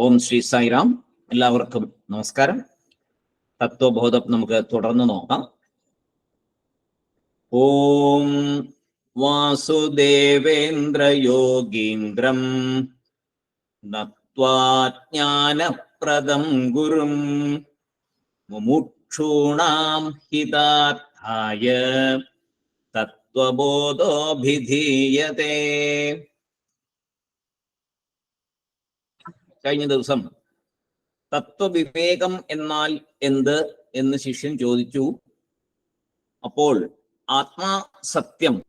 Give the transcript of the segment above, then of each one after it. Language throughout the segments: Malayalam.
ഓം ശ്രീ സായിറാം. എല്ലാവർക്കും നമസ്കാരം. തത്വബോധം നമുക്ക് തുടർന്ന് നോക്കാം. ഓം വാസുദേവേന്ദ്രയോഗീന്ദ്രം നത്വാജ്ഞാനപ്രദം ഗുരും മുമുക്ഷൂണാം ഹിതാർത്ഥായ തത്വബോധോഭിധീയതേ. കഴിഞ്ഞ ദിവസം. തത്വവിവേകം എന്നാൽ എന്ത്? എന്ന് ശിഷ്യൻ ചോദിച്ചു. അപ്പോൾ ആത്മാ സത്യം.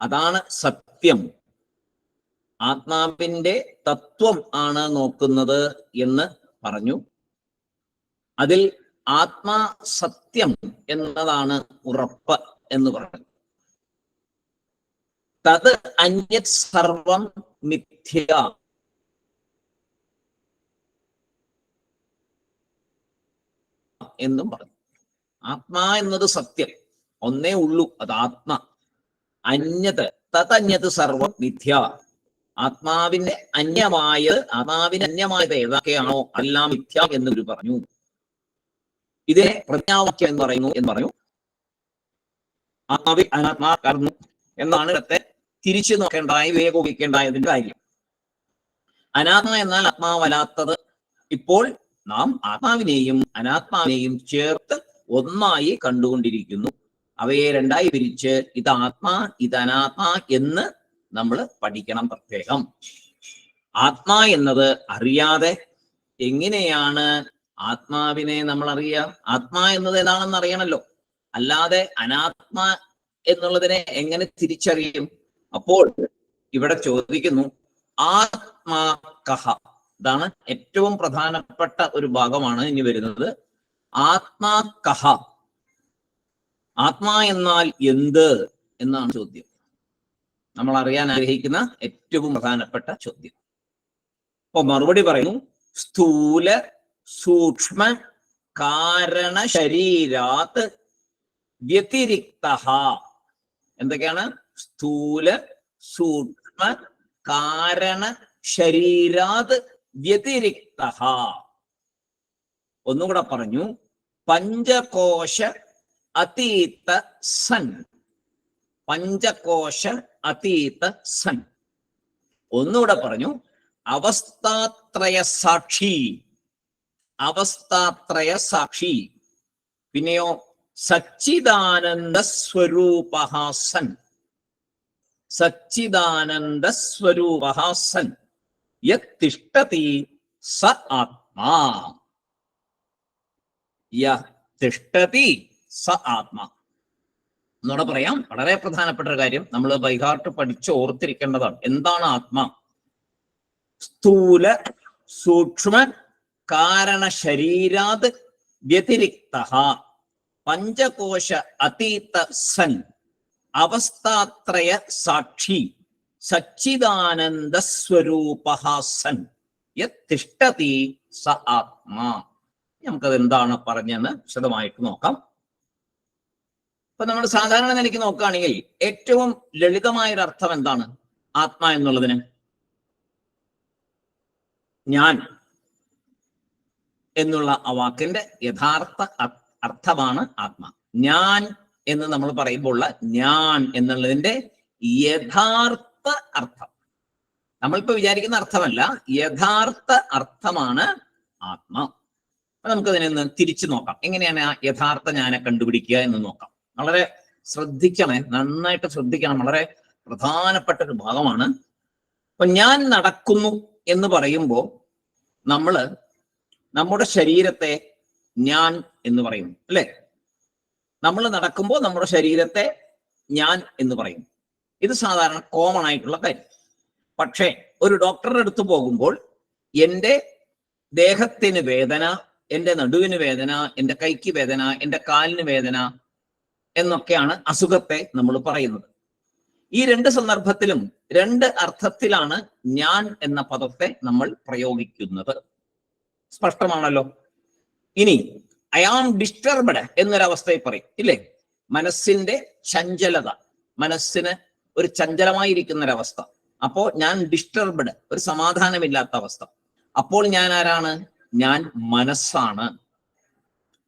അതാണ് സത്യം. ആത്മാവിന്റെ തത്വം ആണ് നോക്കുന്നത് എന്ന് പറഞ്ഞു. അതിൽ ആത്മാ സത്യം എന്നതാണ് ഉറപ്പ് എന്ന് പറഞ്ഞു. തത് അന്യത് സർവം മിഥ്യ. എന്നും പറഞ്ഞു. ആത്മാ എന്നത് സത്യം. ഒന്നേ ഉള്ളൂ അത് ആത്മ. അന്യത് തതന്യത് സർവം മിഥ്യ. ആത്മാവിന്റെ അന്യമായത് ആത്മാവിന് അന്യമായത് ഏതൊക്കെയാണോ എല്ലാം മിഥ്യ എന്ന് ഒരു പറഞ്ഞു. ഇതിനെ പ്രജ്ഞാവാക്യം എന്ന് പറയുന്നു എന്ന് പറഞ്ഞു. ആത്മാവി അനാത്മാ കർന്നു എന്നാണ് ഇടത്തെ തിരിച്ചു നോക്കേണ്ടതായി വിവേകോപിക്കേണ്ടതായതിന്റെ കാര്യം. അനാത്മ എന്നാൽ ആത്മാവല്ലാത്തത് ഇപ്പോൾ നാം ആത്മാവിനെയും അനാത്മാവിനെയും ചേർത്ത് ഒന്നായി കണ്ടുകൊണ്ടിരിക്കുന്നു. അവയെ രണ്ടായി പിരിച്ച് ഇത് ആത്മാ ഇത് അനാത്മാ എന്ന് നമ്മൾ പഠിക്കണം പ്രത്യേകം. ആത്മാ എന്നത് അറിയാതെ എങ്ങനെയാണ് ആത്മാവിനെ നമ്മൾ അറിയാം ആത്മാ എന്നത് ഏതാണെന്ന് അറിയണമല്ലോ അല്ലാതെ അനാത്മാ എന്നുള്ളതിനെ എങ്ങനെ തിരിച്ചറിയും? അപ്പോൾ ഇവിടെ ചോദിക്കുന്നു ആത്മാ കഹ. ഇതാണ് ഏറ്റവും പ്രധാനപ്പെട്ട ഒരു ഭാഗമാണ് ഇനി വരുന്നത്. ആത്മാ കഹ. ആത്മാ എന്നാൽ എന്ത് എന്നാണ് ചോദ്യം. നമ്മൾ അറിയാൻ ആഗ്രഹിക്കുന്ന ഏറ്റവും പ്രധാനപ്പെട്ട ചോദ്യം. അപ്പൊ മറുപടി പറയുന്നു സ്ഥൂല സൂക്ഷ്മ കാരണ ശരീരാത് വ്യതിരിക്ത എന്തൊക്കെയാണ്? സ്ഥൂല സൂക്ഷ്മ കാരണ ശരീരാത് വ്യതിരിക്ത ഒന്നുകൂടെ പറഞ്ഞു. പഞ്ചകോശ അതീത സൻ. പഞ്ചകോശ അതീത സൻ. ഒന്നുകൂടെ പറഞ്ഞു. അവസ്ഥാത്രയ സാക്ഷി. അവസ്ഥാത്രയ സാക്ഷി. പിന്നെയോ സച്ചിദാനന്ദ സ്വരൂപ സൻ. സച്ചിദാനന്ദ സ്വരൂപ സൻ. എന്നോടെ പറയാം. വളരെ പ്രധാനപ്പെട്ട ഒരു കാര്യം. നമ്മൾ ബൈഹാർട്ട് പഠിച്ച് ഓർത്തിരിക്കേണ്ടതാണ്. എന്താണ് ആത്മ? സ്ഥൂല സൂക്ഷ്മ കാരണ ശരീരാത് വ്യതിരിക്ത പഞ്ചകോശ അതീത സൻ അവസ്ഥാത്രയ സാക്ഷി. സച്ചിദാനന്ദ സ്വരൂപ സൻ. യത്തിഷ്ടതി സ ആത്മാ. നമുക്കത് എന്താണ് പറഞ്ഞെന്ന് വിശദമായിട്ട് നോക്കാം. ഇപ്പൊ നമ്മൾ സാധാരണ നിലയ്ക്ക് നോക്കുകയാണെങ്കിൽ ഏറ്റവും ലളിതമായ ഒരു അർത്ഥം എന്താണ്? ആത്മ എന്നുള്ളതിന്. ഞാൻ എന്നുള്ള ആ വാക്കിന്റെ യഥാർത്ഥ അർത്ഥമാണ് ആത്മ. ഞാൻ എന്ന് നമ്മൾ പറയുമ്പോൾ ഞാൻ എന്നുള്ളതിന്റെ യഥാർത്ഥ അർത്ഥം. നമ്മളിപ്പോ വിചാരിക്കുന്ന അർത്ഥമല്ല യഥാർത്ഥ അർത്ഥമാണ് ആത്മ. അപ്പൊ നമുക്കതിനെ ഒന്ന് തിരിച്ചു നോക്കാം. എങ്ങനെയാണ് ആ യഥാർത്ഥ ഞാനെ കണ്ടുപിടിക്കുക എന്ന് നോക്കാം. വളരെ ശ്രദ്ധിക്കണേ നന്നായിട്ട് ശ്രദ്ധിക്കണം. വളരെ പ്രധാനപ്പെട്ട ഒരു ഭാഗമാണ്. അപ്പൊ ഞാൻ നടക്കുന്നു എന്ന് പറയുമ്പോൾ നമ്മൾ നമ്മുടെ ശരീരത്തെ ഞാൻ എന്ന് പറയും അല്ലെ? നമ്മൾ നടക്കുമ്പോൾ നമ്മുടെ ശരീരത്തെ ഞാൻ എന്ന് പറയും. ഇത് സാധാരണ കോമൺ ആയിട്ടുള്ള കാര്യം. പക്ഷേ ഒരു ഡോക്ടറുടെ അടുത്ത് പോകുമ്പോൾ എന്റെ ദേഹത്തിന് വേദന എന്റെ നടുവിന് വേദന എന്റെ കൈക്ക് വേദന എന്റെ കാലിന് വേദന എന്നൊക്കെയാണ് അസുഖത്തെ നമ്മൾ പറയുന്നത്. ഈ രണ്ട് സന്ദർഭത്തിലും രണ്ട് അർത്ഥത്തിലാണ് ഞാൻ എന്ന പദത്തെ നമ്മൾ പ്രയോഗിക്കുന്നത്. സ്പഷ്ടമാണല്ലോ? ഇനി ഐ ആം ഡിസ്റ്റർബഡ് എന്നൊരവസ്ഥയിൽ പറയും. ഇല്ലേ? മനസ്സിന്റെ ചഞ്ചലത മനസ്സിന് ഒരു ചഞ്ചലമായിരിക്കുന്ന ഒരവസ്ഥ അപ്പോൾ ഞാൻ ഡിസ്റ്റർബ്ഡ് ഒരു സമാധാനമില്ലാത്ത അവസ്ഥ. അപ്പോൾ ഞാൻ ആരാണ്? ഞാൻ മനസ്സാണ്.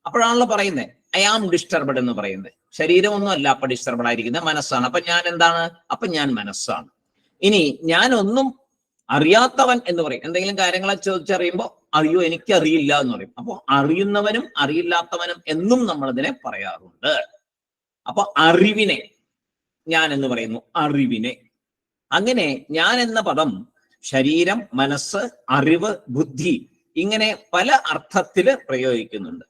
അപ്പോഴാണല്ലോ പറയുന്നത് ഐ ആം ഡിസ്റ്റർബ്ഡ് എന്ന് പറയുന്നത് ശരീരമൊന്നും അല്ല അപ്പൊ ഡിസ്റ്റർബ്ഡ് ആയിരിക്കുന്നത് മനസ്സാണ്. അപ്പൊ ഞാൻ എന്താണ്? അപ്പൊ ഞാൻ മനസ്സാണ്. ഇനി ഞാൻ ഒന്നും അറിയാത്തവൻ എന്ന് പറയും. എന്തെങ്കിലും കാര്യങ്ങളെ ചോദിച്ചറിയുമ്പോൾ അയ്യോ എനിക്ക് അറിയില്ല എന്ന് പറയും. അപ്പൊ അറിയുന്നവനും അറിയില്ലാത്തവനും എന്നും നമ്മൾ ഇതിനെ പറയാറുണ്ട്. അപ്പൊ അറിവിനെ ഞാൻ എന്ന് പറയുന്നു അറിവിനെ. അങ്ങനെ ഞാൻ എന്ന പദം ശരീരം മനസ്സ് അറിവ് ബുദ്ധി ഇങ്ങനെ പല അർത്ഥത്തിൽ പ്രയോഗിക്കുന്നുണ്ട്.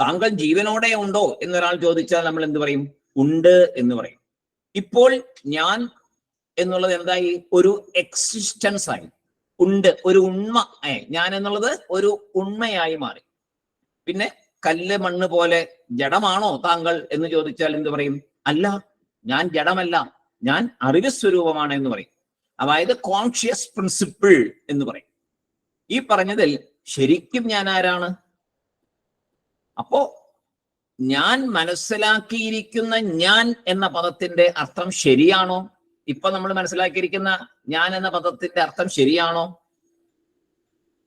താങ്കൾ ജീവനോടെ ഉണ്ടോ എന്നൊരാൾ ചോദിച്ചാൽ നമ്മൾ എന്ത് പറയും? ഉണ്ട് എന്ന് പറയും. ഇപ്പോൾ ഞാൻ എന്നുള്ളത് എന്തായി? ഒരു എക്സിസ്റ്റൻസ് ആയി. ഉണ്ട് ഒരു ഉണ്മ ഞാൻ എന്നുള്ളത് ഒരു ഉണ്മയായി മാറി. പിന്നെ കല്ല് മണ്ണ് പോലെ ജഡമാണോ താങ്കൾ എന്ന് ചോദിച്ചാൽ എന്ത് പറയും? അല്ല. ഞാൻ ജഡമല്ല ഞാൻ അറിവ് സ്വരൂപമാണ് എന്ന് പറയും. അതായത് കോൺഷ്യസ് പ്രിൻസിപ്പിൾ എന്ന് പറയും. ഈ പറഞ്ഞതിൽ ശരിക്കും ഞാൻ ആരാണ്? അപ്പോ ഞാൻ മനസ്സിലാക്കിയിരിക്കുന്ന ഞാൻ എന്ന പദത്തിന്റെ അർത്ഥം ശരിയാണോ? ഇപ്പൊ നമ്മൾ മനസ്സിലാക്കിയിരിക്കുന്ന ഞാൻ എന്ന പദത്തിന്റെ അർത്ഥം ശരിയാണോ?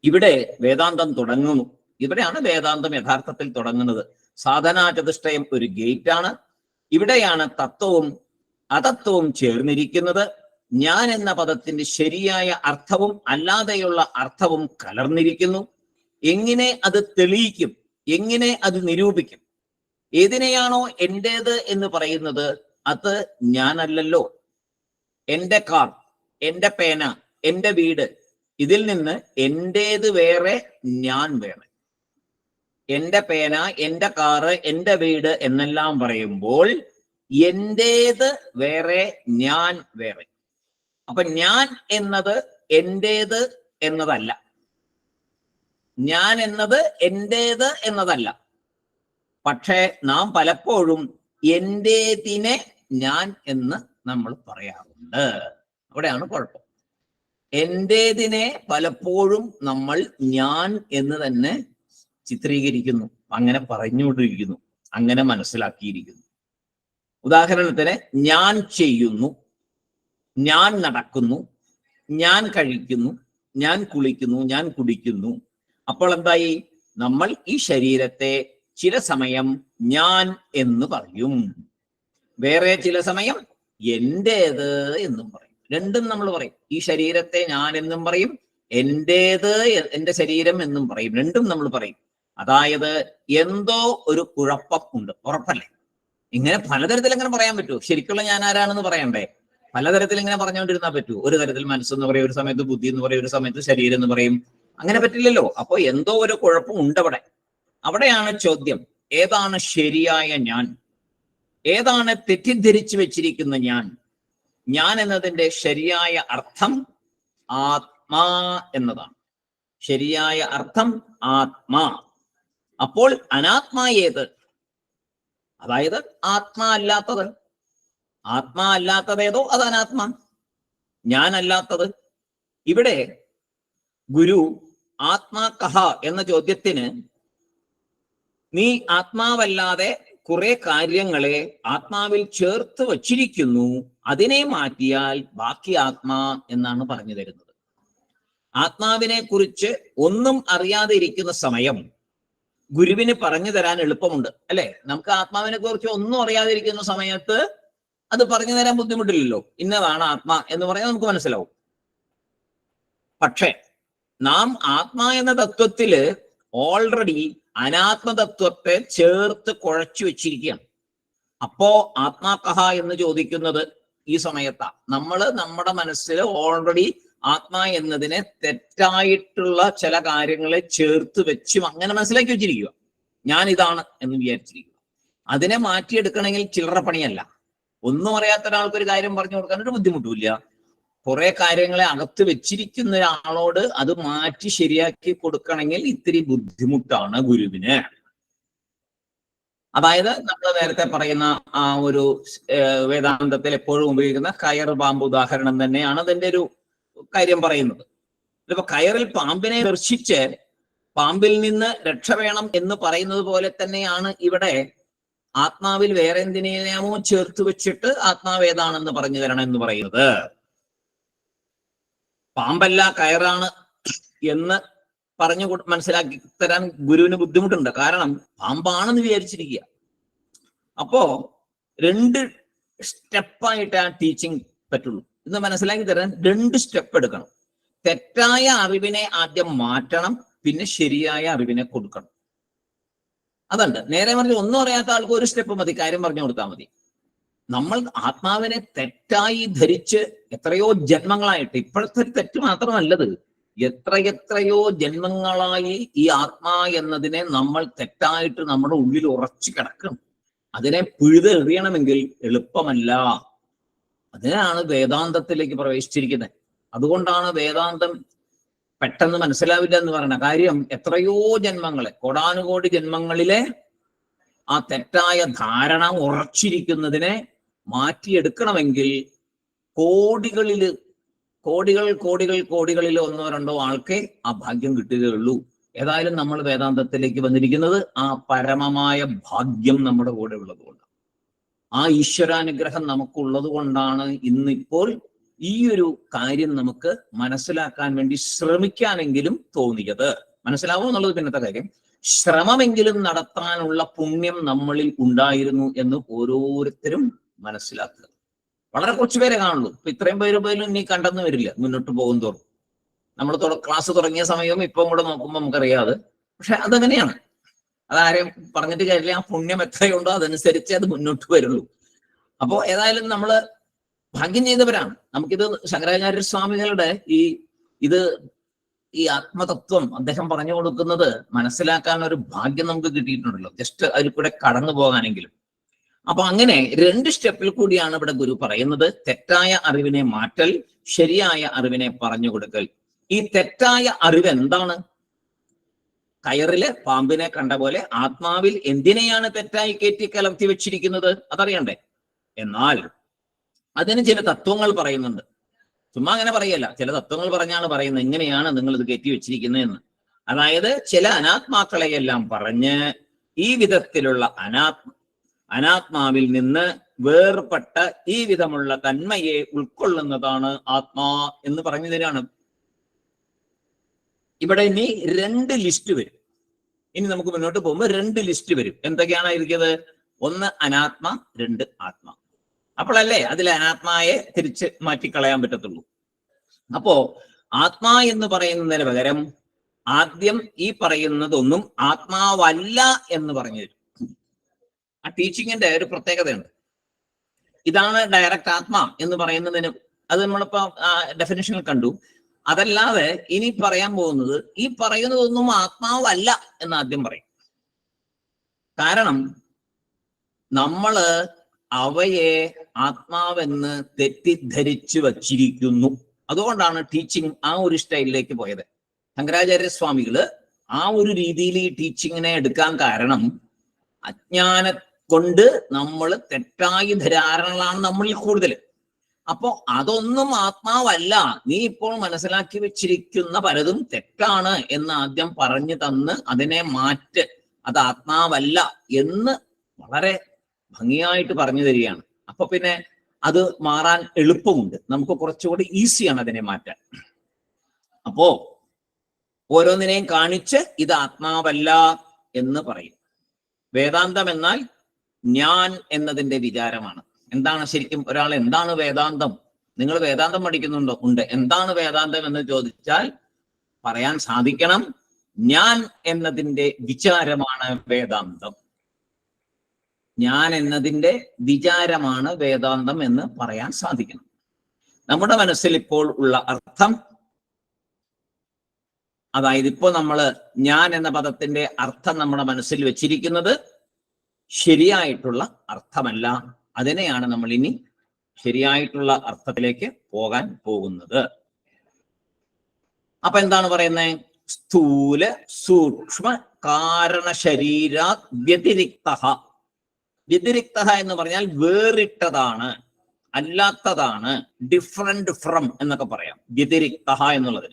ഇവിടെ വേദാന്തം തുടങ്ങുന്നു. ഇവിടെയാണ് വേദാന്തം യഥാർത്ഥത്തിൽ തുടങ്ങുന്നത്. സാധനാ ചതുഷ്ടയം ഒരു ഗേറ്റ് ആണ് ഇവിടെയാണ് തത്വവും അതത്വവും ചേർന്നിരിക്കുന്നത്. ഞാൻ എന്ന പദത്തിന്റെ ശരിയായ അർത്ഥവും അല്ലാതെയുള്ള അർത്ഥവും കലർന്നിരിക്കുന്നു. എങ്ങനെ അത് തെളിയിക്കും? എങ്ങനെ അത് നിരൂപിക്കും? ഏതിനെയാണോ എന്റേത് എന്ന് പറയുന്നത് അത് ഞാനല്ലല്ലോ. എന്റെ കാർ എന്റെ പേന എന്റെ വീട് ഇതിൽ നിന്ന് എന്റേത് വേറെ ഞാൻ വേറെ. എന്റെ പേന എന്റെ കാറ് എന്റെ വീട് എന്നെല്ലാം പറയുമ്പോൾ എന്റേത് വേറെ ഞാൻ വേറെ. അപ്പൊ ഞാൻ എന്നത് എന്റേത് എന്നതല്ല. ഞാൻ എന്നത് എന്റേത് എന്നതല്ല. പക്ഷേ നാം പലപ്പോഴും എന്റേതിനെ ഞാൻ എന്ന് നമ്മൾ പറയാറുണ്ട്. അവിടെയാണ് കുഴപ്പം. എന്റേതിനെ പലപ്പോഴും നമ്മൾ ഞാൻ എന്ന് തന്നെ ചിത്രീകരിക്കുന്നു അങ്ങനെ പറഞ്ഞുകൊണ്ടിരിക്കുന്നു അങ്ങനെ മനസ്സിലാക്കിയിരിക്കുന്നു. ഉദാഹരണത്തിന് ഞാൻ ചെയ്യുന്നു ഞാൻ നടക്കുന്നു ഞാൻ കഴിക്കുന്നു ഞാൻ കുളിക്കുന്നു ഞാൻ കുടിക്കുന്നു. അപ്പോൾ എന്തായി? നമ്മൾ ഈ ശരീരത്തെ ചില സമയം ഞാൻ എന്ന് പറയും. വേറെ ചില സമയം എന്റേത് എന്നും പറയും. രണ്ടും നമ്മൾ പറയും. ഈ ശരീരത്തെ ഞാൻ എന്നും പറയും എന്റേത് എന്റെ ശരീരം എന്നും പറയും. രണ്ടും നമ്മൾ പറയും. അതായത് എന്തോ ഒരു കുഴപ്പം ഉണ്ട് ഉറപ്പല്ലേ? ഇങ്ങനെ പലതരത്തിൽ എങ്ങനെ പറയാൻ പറ്റൂ ശരിക്കുള്ള ഞാൻ ആരാണെന്ന് പറയണ്ടേ? പലതരത്തിൽ ഇങ്ങനെ പറഞ്ഞുകൊണ്ടിരുന്നാൽ പറ്റൂ. ഒരു തരത്തിൽ മനസ്സെന്ന് പറയും ഒരു സമയത്ത് ബുദ്ധി എന്ന് പറയും ഒരു സമയത്ത് ശരീരം എന്ന് പറയും. അങ്ങനെ പറ്റില്ലല്ലോ. അപ്പോൾ എന്തോ ഒരു കുഴപ്പം ഉണ്ട് അവിടെ. അവിടെയാണ് ചോദ്യം. ഏതാണ് ശരിയായ ഞാൻ? ഏതാണ് തെറ്റിദ്ധരിച്ചു വെച്ചിരിക്കുന്ന ഞാൻ? ഞാൻ എന്നതിന്റെ ശരിയായ അർത്ഥം ആത്മാ എന്നതാണ്. ശരിയായ അർത്ഥം ആത്മാ. അപ്പോൾ അനാത്മാ ഏത്? അതായത് ആത്മാ അല്ലാത്തത്. ആത്മാ അല്ലാത്തതേതോ അത് അനാത്മാ? ഞാനല്ലാത്തത്. ഇവിടെ ഗുരു ആത്മാ കഹ എന്ന ചോദ്യത്തിന് നീ ആത്മാവല്ലാതെ കുറെ കാര്യങ്ങളെ ആത്മാവിൽ ചേർത്ത് വച്ചിരിക്കുന്നു. അതിനെ മാറ്റിയാൽ ബാക്കി ആത്മാ എന്നാണ് പറഞ്ഞു തരുന്നത്. ആത്മാവിനെ കുറിച്ച് ഒന്നും അറിയാതെ ഇരിക്കുന്ന സമയം ഗുരുവിന് പറഞ്ഞു തരാൻ എളുപ്പമുണ്ട് അല്ലെ? നമുക്ക് ആത്മാവിനെ കുറിച്ച് ഒന്നും അറിയാതിരിക്കുന്ന സമയത്ത് അത് പറഞ്ഞു തരാൻ ബുദ്ധിമുട്ടില്ലല്ലോ. ഇന്നതാണ് ആത്മാ എന്ന് പറയാൻ നമുക്ക് മനസ്സിലാവും. പക്ഷേ നാം ആത്മാ എന്ന തത്വത്തിൽ ഓൾറെഡി അനാത്മതത്വത്തെ ചേർത്ത് കുഴച്ചു വെച്ചിരിക്കുകയാണ്. അപ്പോ ആത്മാക്കഹ എന്ന് ചോദിക്കുന്നത് ഈ സമയത്താ. നമ്മൾ നമ്മുടെ മനസ്സിൽ ഓൾറെഡി ആത്മാ എന്നതിനെ തെറ്റായിട്ടുള്ള ചില കാര്യങ്ങളെ ചേർത്ത് വെച്ചും അങ്ങനെ മനസ്സിലാക്കി വെച്ചിരിക്കുക. ഞാൻ ഇതാണ് എന്ന് വിചാരിച്ചിരിക്കുക. അതിനെ മാറ്റിയെടുക്കണമെങ്കിൽ ചില്ലറ പണിയല്ല. ഒന്നും അറിയാത്ത ഒരാൾക്ക് ഒരു കാര്യം പറഞ്ഞു കൊടുക്കാൻ ഒരു ബുദ്ധിമുട്ടുമില്ല. കുറെ കാര്യങ്ങളെ അകത്ത് വെച്ചിരിക്കുന്ന ഒരാളോട് അത് മാറ്റി ശരിയാക്കി കൊടുക്കണമെങ്കിൽ ഇത്തിരി ബുദ്ധിമുട്ടാണ് ഗുരുവിന്. അതായത് നമ്മൾ നേരത്തെ പറയുന്ന ആ ഒരു വേദാന്തത്തിൽ എപ്പോഴും ഉപയോഗിക്കുന്ന കയർ പാമ്പ് ഉദാഹരണം തന്നെയാണ് അതിന്റെ ഒരു കാര്യം പറയുന്നത്. ഇപ്പൊ കയറിൽ പാമ്പിനെ ദർശിച്ച് പാമ്പിൽ നിന്ന് രക്ഷ വേണം എന്ന് പറയുന്നത് പോലെ തന്നെയാണ് ഇവിടെ ആത്മാവിൽ വേറെ എന്തിനേനാമോ ചേർത്ത് വെച്ചിട്ട് ആത്മാവ് ഏതാണെന്ന് പറഞ്ഞു തരണം എന്ന് പറയുന്നത്. പാമ്പല്ല കയറാണ് എന്ന് പറഞ്ഞു മനസ്സിലാക്കി തരാൻ ഗുരുവിന് ബുദ്ധിമുട്ടുണ്ട്. കാരണം പാമ്പാണെന്ന് വിചാരിച്ചിരിക്കുക. അപ്പോ രണ്ട് സ്റ്റെപ്പായിട്ട് ആ ടീച്ചിങ് പറ്റുള്ളൂ. ഇത് മനസ്സിലാക്കി തരാൻ രണ്ട് സ്റ്റെപ്പ് എടുക്കണം. തെറ്റായ അറിവിനെ ആദ്യം മാറ്റണം പിന്നെ ശരിയായ അറിവിനെ കൊടുക്കണം. അതുണ്ട് നേരെ മറിച്ച് ഒന്നും അറിയാത്ത ആൾക്ക് ഒരു സ്റ്റെപ്പ് മതി കാര്യം പറഞ്ഞു കൊടുത്താൽ മതി. നമ്മൾ ആത്മാവിനെ തെറ്റായി ധരിച്ച് എത്രയോ ജന്മങ്ങളായിട്ട് ഇപ്പോഴത്തെ തെറ്റ് മാത്രമല്ലത് എത്രയെത്രയോ ജന്മങ്ങളായി ഈ ആത്മാ എന്നതിനെ നമ്മൾ തെറ്റായിട്ട് നമ്മുടെ ഉള്ളിൽ ഉറച്ചു കിടക്കണം അതിനെ പിഴുതെറിയണമെങ്കിൽ എളുപ്പമല്ല. അതിനാണ് വേദാന്തത്തിലേക്ക് പ്രവേശിച്ചിരിക്കുന്നത്. അതുകൊണ്ടാണ് വേദാന്തം പെട്ടെന്ന് മനസ്സിലാവില്ല എന്ന് പറയുന്ന കാര്യം എത്രയോ ജന്മങ്ങളെ കോടാനുകോടി ജന്മങ്ങളിലെ ആ തെറ്റായ ധാരണ ഉറച്ചിരിക്കുന്നതിനെ മാറ്റിയെടുക്കണമെങ്കിൽ കോടികളിൽ കോടികൾ കോടികൾ കോടികളിൽ ഒന്നോ രണ്ടോ ആൾക്കേ ആ ഭാഗ്യം കിട്ടുകയുള്ളൂ. ഏതായാലും നമ്മൾ വേദാന്തത്തിലേക്ക് വന്നിരിക്കുന്നത് ആ പരമമായ ഭാഗ്യം നമ്മുടെ കൂടെ ഉള്ളതുകൊണ്ട് ആ ഈശ്വരാനുഗ്രഹം നമുക്കുള്ളത് കൊണ്ടാണ് ഇന്നിപ്പോൾ ഈ ഒരു കാര്യം നമുക്ക് മനസ്സിലാക്കാൻ വേണ്ടി ശ്രമിക്കാനെങ്കിലും തോന്നിയത്. മനസ്സിലാവോ എന്നുള്ളത് പിന്നത്തെ കാര്യം. ശ്രമമെങ്കിലും നടത്താനുള്ള പുണ്യം നമ്മളിൽ ഉണ്ടായിരുന്നു എന്ന് ഓരോരുത്തരും മനസ്സിലാക്കുക. വളരെ കുറച്ചു പേരെ കാണുള്ളൂ. ഇപ്പൊ ഇത്രയും പേര് പോലും ഇനി കണ്ടെന്ന് വരില്ല. മുന്നോട്ട് പോകും തോറും. നമ്മൾ ക്ലാസ് തുടങ്ങിയ സമയവും ഇപ്പം കൂടെ നോക്കുമ്പോൾ നമുക്കറിയാതെ പക്ഷെ അതങ്ങനെയാണ്. അതാരെയും പറഞ്ഞിട്ട് കാര്യമില്ല. ആ പുണ്യം എത്രയുണ്ടോ അതനുസരിച്ച് അത് മുന്നോട്ട് വരുള്ളൂ. അപ്പോ ഏതായാലും നമ്മൾ ഭാഗ്യം ചെയ്തവരാണ്. നമുക്കിത് ശങ്കരാചാര്യ സ്വാമികളുടെ ഈ ഇത് ഈ ആത്മതത്വം അദ്ദേഹം പറഞ്ഞു കൊടുക്കുന്നത് മനസ്സിലാക്കാൻ ഒരു ഭാഗ്യം നമുക്ക് കിട്ടിയിട്ടുണ്ടല്ലോ. ജസ്റ്റ് അതിൽ കൂടെ കടന്നു പോകാനെങ്കിലും. അപ്പൊ അങ്ങനെ രണ്ട് സ്റ്റെപ്പിൽ കൂടിയാണ് ഇവിടെ ഗുരു പറയുന്നത്. തെറ്റായ അറിവിനെ മാറ്റൽ ശരിയായ അറിവിനെ പറഞ്ഞു കൊടുക്കൽ. ഈ തെറ്റായ അറിവ് എന്താണ്? കയറിൽ പാമ്പിനെ കണ്ട പോലെ ആത്മാവിൽ എന്തിനെയാണ് തെറ്റായി കയറ്റി കലർത്തി വെച്ചിരിക്കുന്നത്? അതറിയണ്ടേ? എന്നാൽ അതിന് ചില തത്വങ്ങൾ പറയുന്നുണ്ട്. ചുമ്മാ അങ്ങനെ പറയല്ല. ചില തത്വങ്ങൾ പറഞ്ഞാണ് പറയുന്നത് എങ്ങനെയാണ് നിങ്ങൾ ഇത് കയറ്റി വെച്ചിരിക്കുന്നതെന്ന്. അതായത് ചില അനാത്മാക്കളെയെല്ലാം പറഞ്ഞ് ഈ വിധത്തിലുള്ള അനാത്മ അനാത്മാവിൽ നിന്ന് വേർപെട്ട ഈ വിധമുള്ള തന്മയെ ഉൾക്കൊള്ളുന്നതാണ് ആത്മാ എന്ന് പറഞ്ഞു തരാണ് ഇവിടെ ഇനി രണ്ട് ലിസ്റ്റ് വരും. ഇനി നമുക്ക് മുന്നോട്ട് പോകുമ്പോൾ രണ്ട് ലിസ്റ്റ് വരും. എന്തൊക്കെയാണ് ഇരിക്കുന്നത് ഒന്ന് അനാത്മ രണ്ട് ആത്മ. അപ്പോഴല്ലേ അതിൽ അനാത്മായെ തിരിച്ച് മാറ്റിക്കളയാൻ പറ്റത്തുള്ളൂ. അപ്പോ ആത്മാ എന്ന് പറയുന്നതിന് പകരം ആദ്യം ഈ പറയുന്നതൊന്നും ആത്മാവല്ല എന്ന് പറഞ്ഞു തരും. ആ ടീച്ചിങ്ങിന്റെ ഒരു പ്രത്യേകതയുണ്ട്. ഇതാണ് ഡയറക്റ്റ് ആത്മാ എന്ന് പറയുന്നതിന് അത് നമ്മളിപ്പോ ഡെഫിനേഷനിൽ കണ്ടു. അതല്ലാതെ ഇനി പറയാൻ പോകുന്നത് ഈ പറയുന്നതൊന്നും ആത്മാവല്ല എന്ന് ആദ്യം പറയും. കാരണം നമ്മൾ അവയെ ആത്മാവെന്ന് തെറ്റിദ്ധരിച്ചു വച്ചിരിക്കുന്നു. അതുകൊണ്ടാണ് ടീച്ചിങ് ആ ഒരു സ്റ്റൈലിലേക്ക് പോയത്. ശങ്കരാചാര്യ സ്വാമികൾ ആ ഒരു രീതിയിൽ ഈ ടീച്ചിങ്ങിനെ എടുക്കാൻ കാരണം അജ്ഞാന കൊണ്ട് നമ്മൾ തെറ്റായ ധാരണകളാണ് നമ്മളിൽ കൂടുതൽ അപ്പോ അതൊന്നും ആത്മാവല്ല. നീ ഇപ്പോൾ മനസ്സിലാക്കി വെച്ചിരിക്കുന്ന പലതും തെറ്റാണ് എന്ന് ആദ്യം പറഞ്ഞു തന്ന് അതിനെ മാറ്റ്. അത് ആത്മാവല്ല എന്ന് വളരെ ഭംഗിയായിട്ട് പറഞ്ഞു തരികയാണ്. അപ്പൊ പിന്നെ അത് മാറാൻ എളുപ്പമുണ്ട്. നമുക്ക് കുറച്ചുകൂടി ഈസിയാണ് അതിനെ മാറ്റാൻ. അപ്പോ ഓരോന്നിനെയും കാണിച്ച് ഇത് ആത്മാവല്ല എന്ന് പറയും. വേദാന്തം എന്നാൽ ഞാൻ എന്നതിന്റെ വിചാരമാണ്. എന്താണ് ശരിക്കും ഒരാൾ എന്താണ് വേദാന്തം? നിങ്ങൾ വേദാന്തം പഠിക്കുന്നുണ്ടോ? ഉണ്ട്. എന്താണ് വേദാന്തം എന്ന് ചോദിച്ചാൽ പറയാൻ സാധിക്കണം. ഞാൻ എന്നതിന്റെ വിചാരമാണ് വേദാന്തം. ഞാൻ എന്നതിന്റെ വിചാരമാണ് വേദാന്തം എന്ന് പറയാൻ സാധിക്കണം. നമ്മുടെ മനസ്സിൽ ഇപ്പോൾ ഉള്ള അർത്ഥം അതായത് ഇപ്പോൾ നമ്മൾ ഞാൻ എന്ന പദത്തിന്റെ അർത്ഥം നമ്മുടെ മനസ്സിൽ വെച്ചിരിക്കുന്നത് ശരിയായിട്ടുള്ള അർത്ഥമല്ല. അതിനെയാണ് നമ്മൾ ഇനി ശരിയായിട്ടുള്ള അർത്ഥത്തിലേക്ക് പോകാൻ പോകുന്നത്. അപ്പൊ എന്താണ് പറയുന്നത് സ്ഥൂല സൂക്ഷ്മ കാരണ ശരീരാ വ്യതിരിക്ത വ്യതിരിക്ത എന്ന് പറഞ്ഞാൽ വേറിട്ടതാണ് അല്ലാത്തതാണ് ഡിഫറെന്റ് ഫ്രം എന്നൊക്കെ പറയാം. വ്യതിരിക്ത എന്നുള്ളത്.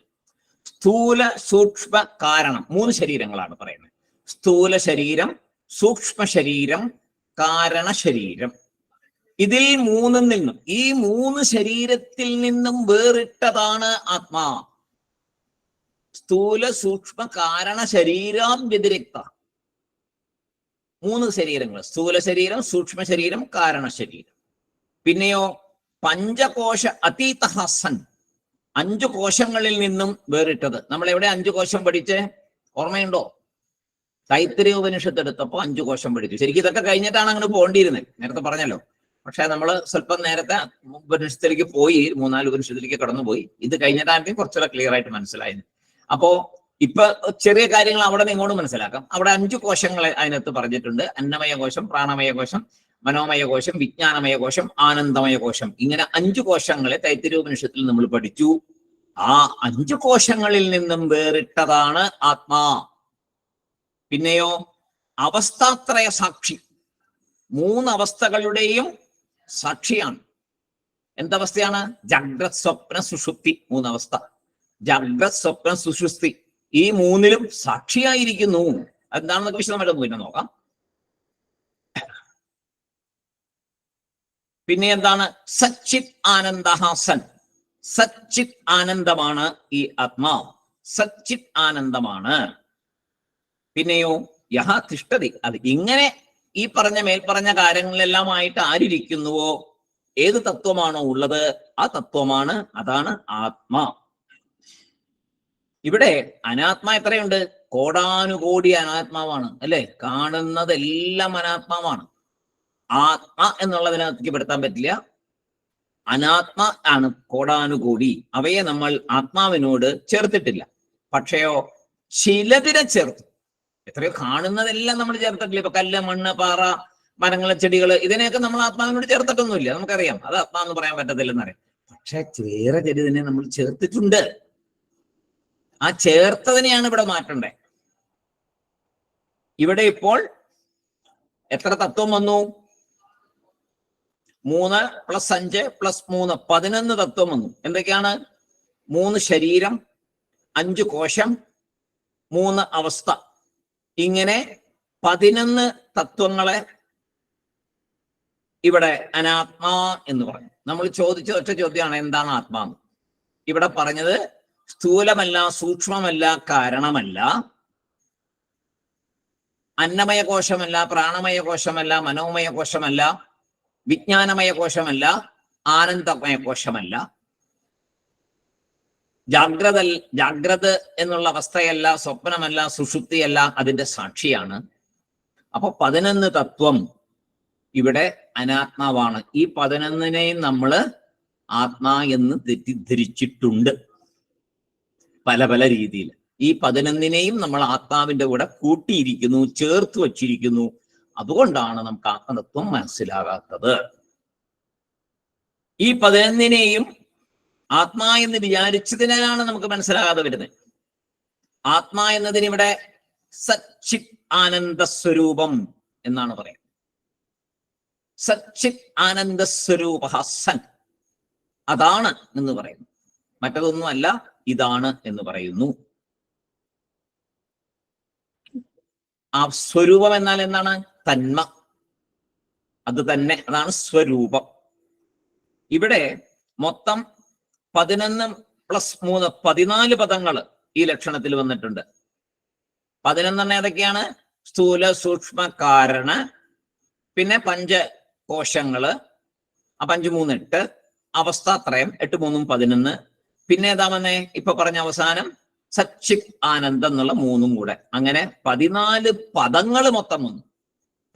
സ്ഥൂല സൂക്ഷ്മ കാരണം മൂന്ന് ശരീരങ്ങളാണ് പറയുന്നത്. സ്ഥൂല ശരീരം സൂക്ഷ്മ ശരീരം കാരണ ശരീരം. ഇതിൽ മൂന്നിൽ നിന്നും ഈ മൂന്ന് ശരീരത്തിൽ നിന്നും വേറിട്ടതാണ് ആത്മാ. സ്ഥൂല സൂക്ഷ്മ കാരണ ശരീരാം വ്യതിരിക്ത. മൂന്ന് ശരീരങ്ങൾ സ്ഥൂല ശരീരം സൂക്ഷ്മ ശരീരം കാരണ ശരീരം. പിന്നെയോ പഞ്ചകോശ അതീത അഞ്ചു കോശങ്ങളിൽ നിന്നും വേറിട്ടത്. നമ്മൾ എവിടെ അഞ്ചു കോശം പഠിച്ചേ? ഓർമ്മയുണ്ടോ? തൈത്തിരി ഉപനിഷത്ത് എടുത്തപ്പോ അഞ്ചു കോശം പഠിച്ചു. ശരിക്കും ഇതൊക്കെ കഴിഞ്ഞിട്ടാണ് അങ്ങനെ പോകേണ്ടിയിരുന്നത് നേരത്തെ പറഞ്ഞല്ലോ. പക്ഷെ നമ്മൾ സ്വല്പം നേരത്തെ ഉപനിഷത്തിലേക്ക് പോയി മൂന്നാൽ ഉപനിഷത്തിലേക്ക് കടന്നുപോയി. ഇത് കഴിഞ്ഞിട്ടാണെങ്കിൽ കുറച്ചുകൂടെ ക്ലിയർ ആയിട്ട് മനസ്സിലായത് അപ്പോ ഇപ്പൊ ചെറിയ കാര്യങ്ങൾ അവിടെ ഇങ്ങോട്ട് മനസ്സിലാക്കാം. അവിടെ അഞ്ചു കോശങ്ങൾ അതിനകത്ത് പറഞ്ഞിട്ടുണ്ട്. അന്നമയ കോശം പ്രാണമയ കോശം മനോമയ കോശം വിജ്ഞാനമയ കോശം ആനന്ദമയ കോശം ഇങ്ങനെ അഞ്ചു കോശങ്ങളെ തൈത്തിരൂപനിഷത്തിൽ നമ്മൾ പഠിച്ചു. ആ അഞ്ചു കോശങ്ങളിൽ നിന്നും വേറിട്ടതാണ് ആത്മാ. പിന്നെയോ അവസ്ഥാത്രയ സാക്ഷി. മൂന്ന് അവസ്ഥകളുടെയും സാക്ഷിയാണ്. എന്തവസ്ഥയാണ്? ജാഗ്രത് സ്വപ്ന സുഷുപ്തി മൂന്നവസ്ഥ. ജാഗ്രത് സ്വപ്ന സുഷുപ്തി ഈ മൂന്നിലും സാക്ഷിയായിരിക്കുന്നു. എന്താണെന്നൊക്കെ വിശദമായിട്ട് പിന്നെ നോക്കാം. പിന്നെ എന്താണ്? സച്ചിത് ആനന്ദഹാസൻ. സച്ചിത് ആനന്ദമാണ് ഈ ആത്മാവ് സച്ചിത് ആനന്ദമാണ്. പിന്നെയോ യഹ തിഷ്ടതി അത് ഇങ്ങനെ ഈ പറഞ്ഞ മേൽപ്പറഞ്ഞ കാര്യങ്ങളിലെല്ലാമായിട്ട് ആരിയ്ക്കുന്നുവോ ഏത് തത്വമാണോ ഉള്ളത്? ആ തത്വമാണ് അതാണ് ആത്മാ. ഇവിടെ അനാത്മ എത്രയുണ്ട്? കോടാനുകോടി അനാത്മാവാണ് അല്ലെ? കാണുന്നതെല്ലാം അനാത്മാവാണ്. ആത്മ എന്നുള്ളതിനകത്തേക്ക് പെടുത്താൻ പറ്റില്ല. അനാത്മ ആണ് കോടാനുകൂടി. അവയെ നമ്മൾ ആത്മാവിനോട് ചേർത്തിട്ടില്ല. പക്ഷെയോ ചിലതിനെ ചേർത്തു എത്രയോ കാണുന്നതെല്ലാം നമ്മൾ ചേർത്തിട്ടില്ല? ഇപ്പൊ കല്ല് മണ്ണ് പാറ മരങ്ങൾ ചെടികൾ ഇതിനെയൊക്കെ നമ്മൾ ആത്മാവിനോട് ചേർത്തിട്ടൊന്നുമില്ല. നമുക്കറിയാം. അത് ആത്മാവെന്ന് പറയാൻ പറ്റത്തില്ലെന്നറിയാം പക്ഷെ വേറെ ചെടിതിനെ നമ്മൾ ചേർത്തിട്ടുണ്ട്. ആ ചേർത്തതിനെയാണ് ഇവിടെ മാറ്റണ്ടേ. ഇവിടെ ഇപ്പോൾ എത്ര തത്വം വന്നു? മൂന്ന് പ്ലസ് അഞ്ച് പ്ലസ് മൂന്ന് പതിനൊന്ന് തത്വം വന്നു. എന്തൊക്കെയാണ്? മൂന്ന് ശരീരം അഞ്ച് കോശം മൂന്ന് അവസ്ഥ. ഇങ്ങനെ പതിനൊന്ന് തത്വങ്ങളെ ഇവിടെ അനാത്മാ എന്ന് പറഞ്ഞു നമ്മൾ ചോദിച്ച ഒറ്റ ചോദ്യമാണ് എന്താണ് ആത്മാവ് ഇവിടെ പറഞ്ഞത് സ്ഥൂലമല്ല സൂക്ഷ്മമല്ല കാരണമല്ല. അന്നമയ കോശമല്ല പ്രാണമയ കോശമല്ല മനോമയ കോശമല്ല വിജ്ഞാനമയ കോശമല്ല ആനന്ദമയ കോശമല്ല ജാഗ്രത ജാഗ്രത എന്നുള്ള അവസ്ഥയല്ല സ്വപ്നമല്ല സുഷുപ്തിയല്ല അതിന്റെ സാക്ഷിയാണ്. അപ്പൊ പതിനൊന്ന് തത്വം ഇവിടെ അനാത്മാവാണ്. ഈ പതിനൊന്നിനെയും നമ്മൾ ആത്മാ എന്ന് തെറ്റിദ്ധരിച്ചിട്ടുണ്ട് പല പല രീതിയിൽ ഈ പതിനൊന്നിനെയും നമ്മൾ ആത്മാവിന്റെ കൂടെ കൂട്ടിയിരിക്കുന്നു ചേർത്ത് വച്ചിരിക്കുന്നു. അതുകൊണ്ടാണ് നമുക്ക് ആത്മതത്വം മനസ്സിലാകാത്തത്. ഈ പതിനൊന്നിനെയും ആത്മാ എന്ന് വിചാരിച്ചതിനാണ് നമുക്ക് മനസ്സിലാകാതെ വരുന്നത്. ആത്മാ എന്നതിന് ഇവിടെ സച്ചിത് ആനന്ദ സ്വരൂപം എന്നാണ് പറയുന്നത്. സച്ചിത് ആനന്ദ സ്വരൂപ സൻ അതാണ് എന്ന് പറയുന്നു. മറ്റതൊന്നുമല്ല ഇതാണ് എന്ന് പറയുന്നു. ആ സ്വരൂപം എന്നാൽ എന്താണ്? തന്മ. അത് തന്നെ അതാണ് സ്വരൂപം. ഇവിടെ മൊത്തം പതിനൊന്ന് പ്ലസ് മൂന്ന് പതിനാല് പദങ്ങൾ ഈ ലക്ഷണത്തിൽ വന്നിട്ടുണ്ട്. പതിനൊന്നെണ്ണം ഏതൊക്കെയാണ്? സ്ഥൂല സൂക്ഷ്മ കാരണ പിന്നെ പഞ്ചകോശങ്ങൾ ആ പഞ്ച് മൂന്ന് എട്ട് അവസ്ഥാത്രയം എട്ട് മൂന്നും പതിനൊന്ന്. പിന്നെ ഏതാ വന്നേ? ഇപ്പൊ പറഞ്ഞ അവസാനം സച്ചിത് ആനന്ദം എന്നുള്ള മൂന്നും കൂടെ. അങ്ങനെ പതിനാല് പദങ്ങൾ മൊത്തം വന്നു.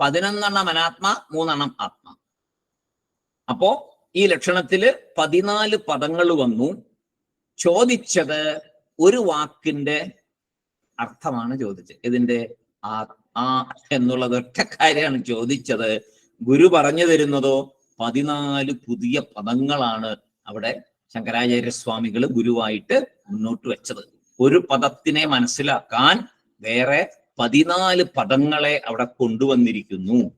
പതിനൊന്നെണ്ണം അനാത്മ മൂന്നെണ്ണം ആത്മ. അപ്പോ ഈ ലക്ഷണത്തിൽ പതിനാല് പദങ്ങൾ വന്നു. ചോദിച്ചത് ഒരു വാക്കിന്റെ അർത്ഥമാണ് ചോദിച്ചത്. ഇതിന്റെ ആ ആ എന്നുള്ളത് ഒറ്റ കാര്യമാണ് ചോദിച്ചത്. ഗുരു പറഞ്ഞു തരുന്നതോ പതിനാല് പുതിയ പദങ്ങളാണ് അവിടെ ശങ്കരാചാര്യ സ്വാമികൾ ഗുരുവായിട്ട് മുന്നോട്ട് വെച്ചത്. ഒരു പദത്തിനെ മനസ്സിലാക്കാൻ വേറെ പതിനാല് പദങ്ങളെ അവിടെ കൊണ്ടുവന്നിരിക്കുന്നു.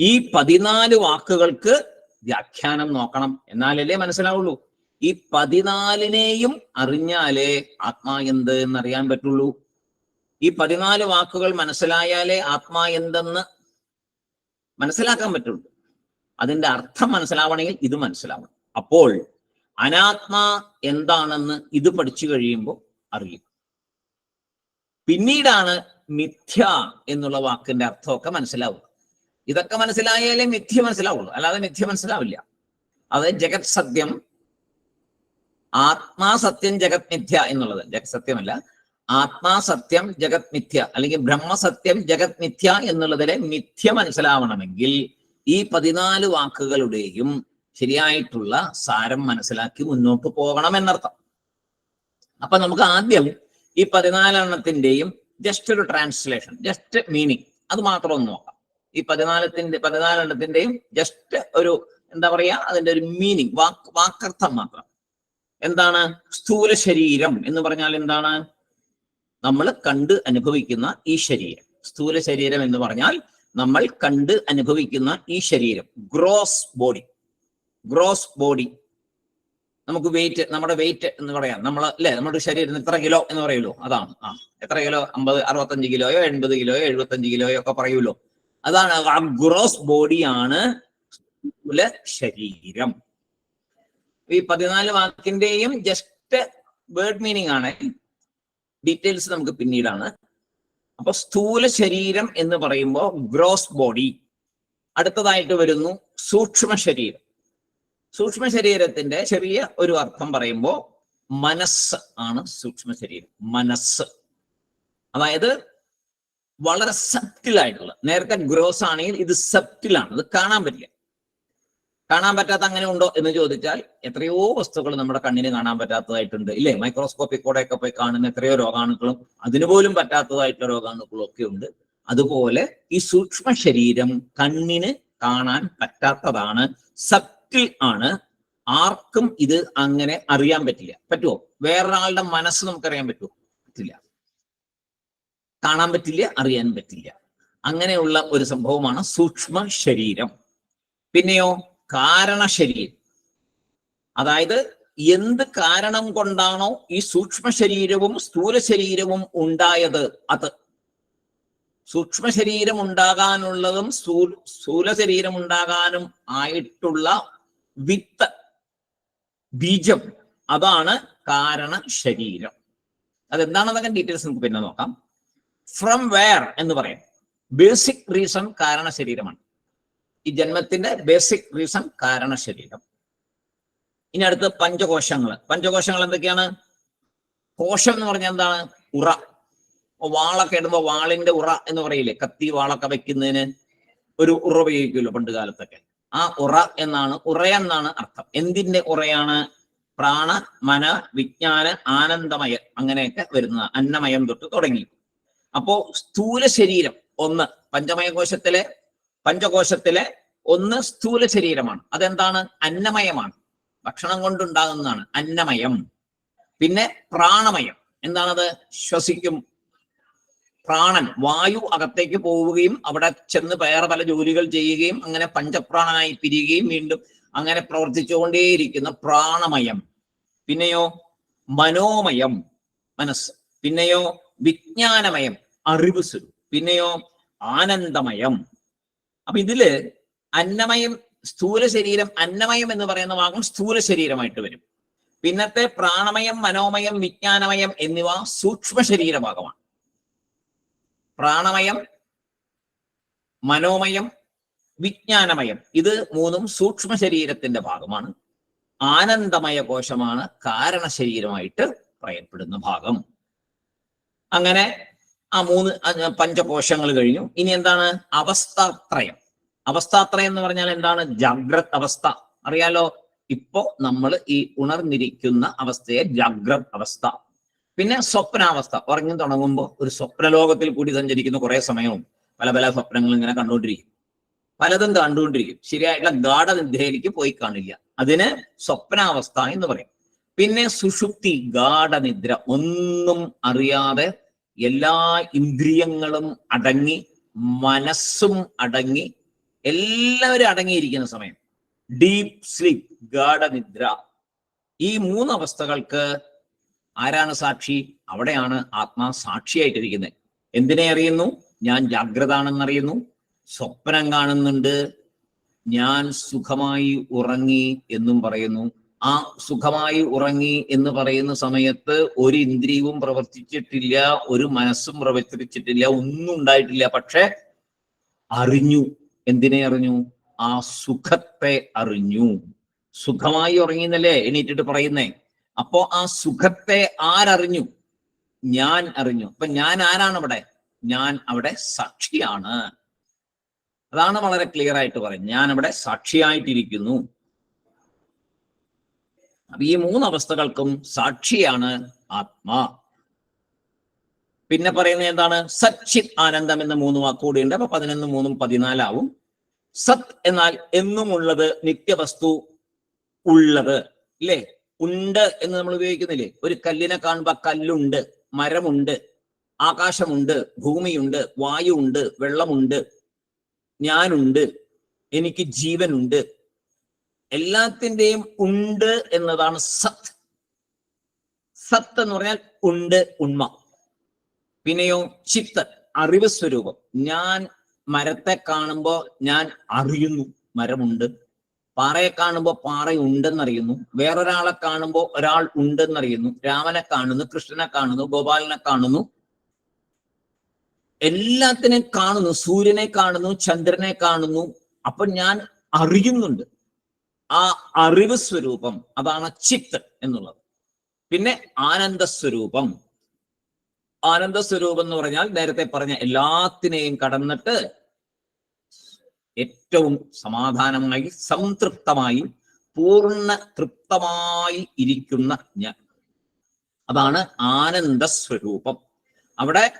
ഈ പതിനാല് വാക്കുകൾക്ക് വ്യാഖ്യാനം നോക്കണം. എന്നാലല്ലേ മനസ്സിലാവുള്ളൂ. ഈ പതിനാലിനെയും അറിഞ്ഞാലേ ആത്മാ എന്ത് എന്നറിയാൻ പറ്റുള്ളൂ. ഈ പതിനാല് വാക്കുകൾ മനസ്സിലായാലേ ആത്മാ എന്തെന്ന് മനസ്സിലാക്കാൻ പറ്റുള്ളൂ. അതിന്റെ അർത്ഥം മനസ്സിലാവണമെങ്കിൽ ഇത് മനസ്സിലാവണം. അപ്പോൾ അനാത്മ എന്താണെന്ന് ഇത് പഠിച്ചു കഴിയുമ്പോൾ അറിയും. പിന്നീടാണ് മിഥ്യ എന്നുള്ള വാക്കിന്റെ അർത്ഥമൊക്കെ മനസ്സിലാവുക. ഇതൊക്കെ മനസ്സിലായാലേ മിഥ്യ മനസ്സിലാവുള്ളൂ. അല്ലാതെ മിഥ്യ മനസ്സിലാവില്ല. അത് ജഗത് സത്യം ആത്മാ സത്യം ജഗത് മിഥ്യ എന്നുള്ളത്. ജഗത് സത്യമല്ല. ആത്മാ സത്യം ജഗത് മിഥ്യ. അല്ലെങ്കിൽ ബ്രഹ്മസത്യം ജഗത് മിഥ്യ എന്നുള്ളതിലെ മിഥ്യ മനസ്സിലാവണമെങ്കിൽ ഈ പതിനാല് വാക്കുകളുടെയും ശരിയായിട്ടുള്ള സാരം മനസ്സിലാക്കി മുന്നോട്ട് പോകണം എന്നർത്ഥം അപ്പൊ നമുക്ക് ആദ്യം ഈ പതിനാലെണ്ണത്തിന്റെയും ജസ്റ്റ് ഒരു ട്രാൻസ്ലേഷൻ ജസ്റ്റ് മീനിങ് അത് മാത്രം ഒന്ന് നോക്കാം. ഈ പതിനാലത്തിന്റെ പതിനാലെണ്ണത്തിന്റെയും ജസ്റ്റ് ഒരു എന്താ പറയാ അതിന്റെ ഒരു മീനിങ് വാക്ക് വാക്കർത്ഥം മാത്രം. എന്താണ്? സ്ഥൂല ശരീരം എന്ന് പറഞ്ഞാൽ എന്താണ്? നമ്മൾ കണ്ട് അനുഭവിക്കുന്ന ഈ ശരീരം. സ്ഥൂല ശരീരം എന്ന് പറഞ്ഞാൽ നമ്മൾ കണ്ട് അനുഭവിക്കുന്ന ഈ ശരീരം. ഗ്രോസ് ബോഡി ഗ്രോസ് ബോഡി നമുക്ക് വെയിറ്റ് നമ്മുടെ വെയിറ്റ് എന്ന് പറയാം. നമ്മൾ അല്ലെ? നമ്മുടെ ശരീരത്തിന് ഇത്ര കിലോ എന്ന് പറയുമല്ലോ. അതാണ്. ആ. എത്ര കിലോ അമ്പത് അറുപത്തഞ്ച് കിലോയോ എൺപത് കിലോയോ എഴുപത്തഞ്ച് കിലോയോ ഒക്കെ പറയുമല്ലോ. അതാണ് ഗ്രോസ് ബോഡിയാണ് സ്ഥൂല ശരീരം. ഈ പതിനാല് വാക്കിന്റെയും ജസ്റ്റ് വേർഡ് മീനിങ് ആണ്. ഡീറ്റെയിൽസ് നമുക്ക് പിന്നീടാണ്. അപ്പൊ സ്ഥൂല ശരീരം എന്ന് പറയുമ്പോൾ ഗ്രോസ് ബോഡി അടുത്തതായിട്ട് വരുന്നു സൂക്ഷ്മ ശരീരം. സൂക്ഷ്മ ശരീരത്തിന്റെ ചെറിയ ഒരു അർത്ഥം പറയുമ്പോൾ മനസ്സ് ആണ് സൂക്ഷ്മ ശരീരം. മനസ്സ്. അതായത് വളരെ സബ്റ്റിലായിട്ടുള്ള നേരത്തെ ഗ്രോസ് ആണെങ്കിൽ ഇത് സബ്റ്റിലാണ് അത് കാണാൻ പറ്റില്ല. കാണാൻ പറ്റാത്ത അങ്ങനെ ഉണ്ടോ എന്ന് ചോദിച്ചാൽ എത്രയോ വസ്തുക്കൾ നമ്മുടെ കണ്ണിന് കാണാൻ പറ്റാത്തതായിട്ടുണ്ട്. ഇല്ലേ? മൈക്രോസ്കോപ്പിൽ കൂടെ ഒക്കെ പോയി കാണുന്ന എത്രയോ രോഗാണുക്കളും അതിനുപോലും പറ്റാത്തതായിട്ടുള്ള രോഗാണുക്കളും ഒക്കെ ഉണ്ട്. അതുപോലെ ഈ സൂക്ഷ്മ ശരീരം കണ്ണിന് കാണാൻ പറ്റാത്തതാണ്. സബ്റ്റിൽ ആണ്. ആർക്കും ഇത് അങ്ങനെ അറിയാൻ പറ്റില്ല. പറ്റുമോ വേറൊരാളുടെ മനസ്സ് നമുക്കറിയാൻ പറ്റുമോ പറ്റില്ല. കാണാൻ പറ്റില്ല അറിയാൻ പറ്റില്ല. അങ്ങനെയുള്ള ഒരു സംഭവമാണ് സൂക്ഷ്മ ശരീരം. പിന്നെയോ കാരണ ശരീരം. അതായത് എന്ത് കാരണം കൊണ്ടാണോ ഈ സൂക്ഷ്മ ശരീരവും സ്ഥൂല ശരീരവും ഉണ്ടായത് അത്. സൂക്ഷ്മ ശരീരം ഉണ്ടാകാനുള്ളതും സ്ഥൂ- സ്ഥൂല ശരീരം ഉണ്ടാകാനും ആയിട്ടുള്ള വിത്ത് ബീജം അതാണ് കാരണ ശരീരം. അതെന്താണെന്നൊക്കെ ഡീറ്റെയിൽസ് നമുക്ക് പിന്നെ നോക്കാം. ഫ്രം വെയർ എന്ന് പറയും. ബേസിക് റീസൺ കാരണ ശരീരമാണ്. ഈ ജന്മത്തിന്റെ ബേസിക് റീസൺ കാരണ ശരീരം. ഇനി അടുത്ത് പഞ്ചകോശങ്ങൾ പഞ്ചകോശങ്ങൾ എന്തൊക്കെയാണ്? കോശം എന്ന് പറഞ്ഞാൽ എന്താണ്? ഉറ. വാളൊക്കെ ഇടുമ്പോ വാളിന്റെ ഉറ എന്ന് പറയില്ലേ? കത്തി വാളൊക്കെ വെക്കുന്നതിന് ഒരു ഉറ ഉപയോഗിക്കുമല്ലോ പണ്ട് കാലത്തൊക്കെ. ആ ഉറ എന്നാണ് ഉറ എന്നാണ് അർത്ഥം. എന്തിന്റെ ഉറയാണ്? പ്രാണ മന വിജ്ഞാന ആനന്ദമയ അങ്ങനെയൊക്കെ വരുന്നത്. അന്നമയം തൊട്ട് തുടങ്ങി. അപ്പോ സ്ഥൂല ശരീരം ഒന്ന് പഞ്ചമയ കോശത്തിലെ പഞ്ചകോശത്തിലെ ഒന്ന് സ്ഥൂല ശരീരമാണ്. അതെന്താണ്? അന്നമയമാണ്. ഭക്ഷണം കൊണ്ടുണ്ടാകുന്നതാണ് അന്നമയം. പിന്നെ പ്രാണമയം. എന്താണത്? ശ്വസിക്കും. പ്രാണൻ വായു അകത്തേക്ക് പോവുകയും അവിടെ ചെന്ന് വേറെ പല ജോലികൾ ചെയ്യുകയും അങ്ങനെ പഞ്ചപ്രാണനായി പിരിയുകയും വീണ്ടും അങ്ങനെ പ്രവർത്തിച്ചുകൊണ്ടേയിരിക്കുന്ന പ്രാണമയം. പിന്നെയോ മനോമയം മനസ്സ്. പിന്നെയോ വിജ്ഞാനമയം അറിവ് സ്വരൂപം പിന്നെയോ ആനന്ദമയം. അപ്പൊ ഇതിൽ അന്നമയം സ്ഥൂല ശരീരം അന്നമയം എന്ന് പറയുന്ന ഭാഗം സ്ഥൂല ശരീരമായിട്ട് വരും. പിന്നത്തെ പ്രാണമയം മനോമയം വിജ്ഞാനമയം എന്നിവ സൂക്ഷ്മ ശരീരഭാഗമാണ് പ്രാണമയം മനോമയം വിജ്ഞാനമയം ഇത് മൂന്നും സൂക്ഷ്മ ശരീരത്തിന്റെ ഭാഗമാണ്. ആനന്ദമയ കോശമാണ് കാരണശരീരമായിട്ട് പറയപ്പെടുന്ന ഭാഗം. അങ്ങനെ ആ മൂന്ന് പഞ്ചകോശങ്ങൾ കഴിഞ്ഞു. ഇനി എന്താണ്? അവസ്ഥാത്രയം. അവസ്ഥാത്രയം എന്ന് പറഞ്ഞാൽ എന്താണ്? ജാഗ്രത് അവസ്ഥ. അറിയാലോ? ഇപ്പോ നമ്മൾ ഈ ഉണർന്നിരിക്കുന്ന അവസ്ഥയെ ജാഗ്രത് അവസ്ഥ. പിന്നെ സ്വപ്നാവസ്ഥ. ഉറങ്ങി തുടങ്ങുമ്പോൾ ഒരു സ്വപ്നലോകത്തിൽ കൂടി സഞ്ചരിക്കുന്ന കുറെ സമയവും പല പല സ്വപ്നങ്ങൾ ഇങ്ങനെ കണ്ടുകൊണ്ടിരിക്കും. പലതും കണ്ടുകൊണ്ടിരിക്കും. ശരിയായിട്ടുള്ള ഗാഠനിദ്രയിലേക്ക് പോയി കാണില്ല. അതിന് സ്വപ്നാവസ്ഥ എന്ന് പറയും. പിന്നെ സുഷുപ്തി ഗാഠനിദ്ര. ഒന്നും അറിയാതെ എല്ലാ ഇന്ദ്രിയങ്ങളും അടങ്ങി മനസ്സും അടങ്ങി എല്ലാവരും അടങ്ങിയിരിക്കുന്ന സമയം. ഡീപ് സ്ലീപ്പ് ഗാഠനിദ്ര. ഈ മൂന്ന് അവസ്ഥകൾക്ക് ആരാണ് സാക്ഷി? അവിടെയാണ് ആത്മാ സാക്ഷിയായിട്ടിരിക്കുന്നത്. എന്തിനെ അറിയുന്നു? ഞാൻ ജാഗ്രത ആണെന്നറിയുന്നു സ്വപ്നം കാണുന്നുണ്ട്. ഞാൻ സുഖമായി ഉറങ്ങി എന്നും പറയുന്നു. ആ സുഖമായി ഉറങ്ങി എന്ന് പറയുന്ന സമയത്ത് ഒരു ഇന്ദ്രിയവും പ്രവർത്തിച്ചിട്ടില്ല ഒരു മനസ്സും പ്രവർത്തിച്ചിട്ടില്ല ഒന്നും ഉണ്ടായിട്ടില്ല. പക്ഷെ അറിഞ്ഞു. എന്തിനെ അറിഞ്ഞു? ആ സുഖത്തെ അറിഞ്ഞു. സുഖമായി ഉറങ്ങി എന്നല്ലേ എണീറ്റിട്ട് പറയുന്നേ? അപ്പോ ആ സുഖത്തെ ആരറിഞ്ഞു? ഞാൻ അറിഞ്ഞു. അപ്പൊ ഞാൻ ആരാണ് അവിടെ? ഞാൻ അവിടെ സാക്ഷിയാണ്. അതാണ് വളരെ ക്ലിയർ ആയിട്ട് പറയുന്നത്. ഞാൻ അവിടെ സാക്ഷിയായിട്ടിരിക്കുന്നു. അപ്പൊ ഈ മൂന്ന് അവസ്ഥകൾക്കും സാക്ഷിയാണ് ആത്മാ. പിന്നെ പറയുന്നത് എന്താണ്? സച്ചിത് ആനന്ദം എന്ന മൂന്ന് വാക്കുകൂടി ഉണ്ട് അപ്പൊ പതിനൊന്ന് മൂന്നും പതിനാലാവും. സത് എന്നാൽ എന്നും എന്നുമുള്ളത് നിത്യവസ്തു ഉള്ളത്. ഇല്ലേ? ഉണ്ട് എന്ന് നമ്മൾ ഉപയോഗിക്കുന്നില്ലേ? ഒരു കല്ലിനെ കാണുമ്പോ കല്ലുണ്ട് മരമുണ്ട് ആകാശമുണ്ട് ഭൂമിയുണ്ട് വായുണ്ട് വെള്ളമുണ്ട് ഞാനുണ്ട് എനിക്ക് ജീവനുണ്ട് എല്ലാത്തിന്റെയും ഉണ്ട് എന്നതാണ് സത് സത്ത് എന്ന് പറഞ്ഞാൽ ഉണ്ട് ഉണ്മ. പിന്നെയോ ചിത്ത് അറിവ് സ്വരൂപം. ഞാൻ മരത്തെ കാണുമ്പോൾ ഞാൻ അറിയുന്നു മരമുണ്ട്. പാറയെ കാണുമ്പോൾ പാറയുണ്ടെന്നറിയുന്നു വേറൊരാളെ കാണുമ്പോൾ ഒരാൾ ഉണ്ടെന്നറിയുന്നു. രാമനെ കാണുന്നു കൃഷ്ണനെ കാണുന്നു ഗോപാലനെ കാണുന്നു. എല്ലാത്തിനെയും കാണുന്നു. സൂര്യനെ കാണുന്നു ചന്ദ്രനെ കാണുന്നു. അപ്പൊ ഞാൻ അറിയുന്നുണ്ട്. ആ അറിവ് സ്വരൂപം അതാണ് ചിത്ത് എന്നുള്ളത്. പിന്നെ ആനന്ദ സ്വരൂപം. ആനന്ദ സ്വരൂപം എന്ന് പറഞ്ഞാൽ നേരത്തെ പറഞ്ഞ എല്ലാത്തിനെയും കടന്നിട്ട് ഏറ്റവും സമാധാനമായി സംതൃപ്തമായി പൂർണ തൃപ്തമായി ഇരിക്കുന്ന ഞാൻ. അതാണ് ആനന്ദ സ്വരൂപം. അവിടെ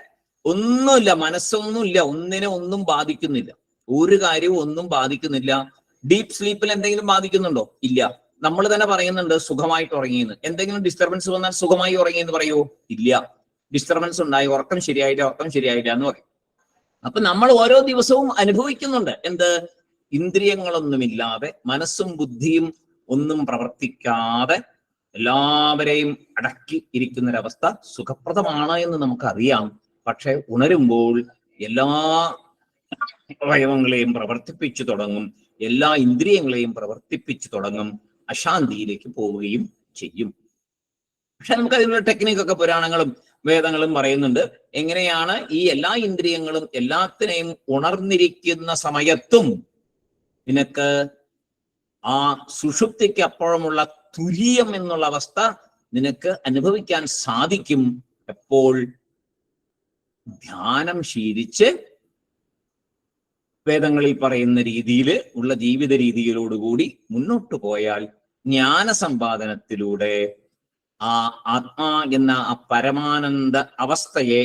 ഒന്നുമില്ല മനസ്സൊന്നുമില്ല ഒന്നിനെ ഒന്നും ബാധിക്കുന്നില്ല. ഒരു കാര്യവും ഒന്നും ബാധിക്കുന്നില്ല. ഡീപ് സ്ലീപ്പിൽ എന്തെങ്കിലും ബാധിക്കുന്നുണ്ടോ? ഇല്ല. നമ്മൾ തന്നെ പറയുന്നുണ്ട് സുഖമായിട്ട് ഉറങ്ങിയെന്ന്. എന്തെങ്കിലും ഡിസ്റ്റർബൻസ് വന്നാൽ സുഖമായി ഉറങ്ങിയെന്ന് പറയൂ? ഇല്ല. ഡിസ്റ്റർബൻസ് ഉണ്ടായി. ഉറക്കം ശരിയായില്ല ഉറക്കം ശരിയായില്ല എന്ന് പറയും. അപ്പൊ നമ്മൾ ഓരോ ദിവസവും അനുഭവിക്കുന്നുണ്ട്. എന്ത്? ഇന്ദ്രിയങ്ങളൊന്നുമില്ലാതെ മനസ്സും ബുദ്ധിയും ഒന്നും പ്രവർത്തിക്കാതെ എല്ലാവരെയും അടക്കി ഇരിക്കുന്നൊരവസ്ഥ സുഖപ്രദമാണ് എന്ന് നമുക്കറിയാം. പക്ഷെ ഉണരുമ്പോൾ എല്ലാ അവയവങ്ങളെയും പ്രവർത്തിപ്പിച്ചു തുടങ്ങും. എല്ലാ ഇന്ദ്രിയങ്ങളെയും പ്രവർത്തിപ്പിച്ചു തുടങ്ങും അശാന്തിയിലേക്ക് പോവുകയും ചെയ്യും. പക്ഷെ നമുക്ക് അതിനുള്ള ടെക്നിക്കൊക്കെ പുരാണങ്ങളും വേദങ്ങളും പറയുന്നുണ്ട്. എങ്ങനെയാണ് ഈ എല്ലാ ഇന്ദ്രിയങ്ങളും എല്ലാത്തിനെയും ഉണർന്നിരിക്കുന്ന സമയത്തും നിനക്ക് ആ സുഷുപ്തിക്ക് അപ്പോഴുമുള്ള തുര്യം എന്നുള്ള അവസ്ഥ നിനക്ക് അനുഭവിക്കാൻ സാധിക്കും. എപ്പോൾ? ധ്യാനം ശീലിച്ച് വേദങ്ങളിൽ പറയുന്ന രീതിയിൽ ഉള്ള ജീവിത രീതിയിലോടുകൂടി മുന്നോട്ട് പോയാൽ ജ്ഞാന സമ്പാദനത്തിലൂടെ ആ ആത്മാ എന്ന ആ പരമാനന്ദ അവസ്ഥയെ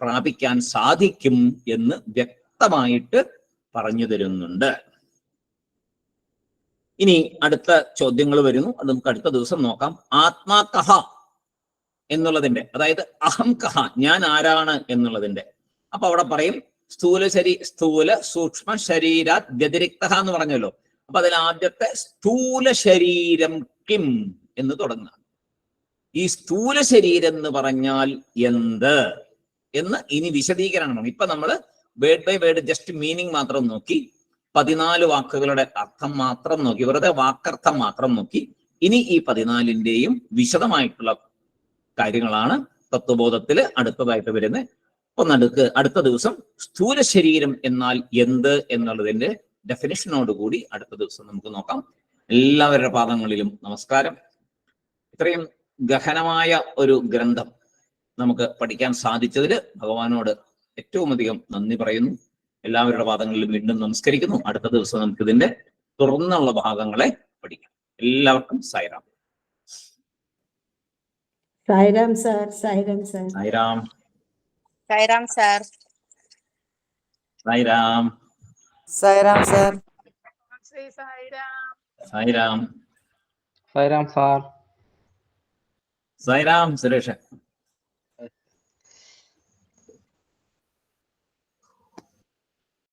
പ്രാപിക്കാൻ സാധിക്കും എന്ന് വ്യക്തമായിട്ട് പറഞ്ഞു തരുന്നുണ്ട്. ഇനി അടുത്ത ചോദ്യങ്ങൾ വരുന്നു. അത് നമുക്ക് അടുത്ത ദിവസം നോക്കാം. ആത്മാ കഹ എന്നുള്ളതിന്റെ അതായത് അഹം കഹ ഞാൻ ആരാണ് എന്നുള്ളതിന്റെ. അപ്പൊ അവിടെ പറയും സ്ഥൂല ശരീ സ്ഥൂല സൂക്ഷ്മ ശരീര വ്യതിരിക്ത എന്ന് പറഞ്ഞല്ലോ. അപ്പൊ അതിൽ ആദ്യത്തെ സ്ഥൂല ശരീരം കിം എന്ന് തുടങ്ങുക ഈ സ്ഥൂല ശരീരം എന്ന് പറഞ്ഞാൽ എന്ത്? എന്ന് ഇനി വിശദീകരണം ഇപ്പൊ നമ്മൾ word by word just meaning മാത്രം നോക്കി പതിനാല് വാക്കുകളുടെ അർത്ഥം മാത്രം നോക്കി വെറുതെ വാക്കർത്ഥം മാത്രം നോക്കി ഇനി ഈ പതിനാലിന്റെയും വിശദമായിട്ടുള്ള കാര്യങ്ങളാണ് തത്വബോധത്തിൽ അടുത്തതായിട്ട് വരുന്നത്. ഒന്നടുക്ക് അടുത്ത ദിവസം സ്ഥൂല ശരീരം എന്നാൽ എന്ത് എന്നുള്ളതിന്റെ ഡെഫിനേഷനോട് കൂടി അടുത്ത ദിവസം നമുക്ക് നോക്കാം. എല്ലാവരുടെ പാദങ്ങളിലും നമസ്കാരം. ഇത്രയും ഗഹനമായ ഒരു ഗ്രന്ഥം നമുക്ക് പഠിക്കാൻ സാധിച്ചതിൽ ഭഗവാനോട് ഏറ്റവും അധികം നന്ദി പറയുന്നു. എല്ലാവരുടെ പാദങ്ങളിലും വീണ്ടും നമസ്കരിക്കുന്നു. അടുത്ത ദിവസം നമുക്ക് ഇതിന്റെ തുറന്നുള്ള ഭാഗങ്ങളെ പഠിക്കാം. എല്ലാവർക്കും Sairam. Sairam sir Sairam sir. Sairam. Sairam, sir. Sairam. Sairam, sir. Sairam. Sairam, sir. Sairam, Suresha.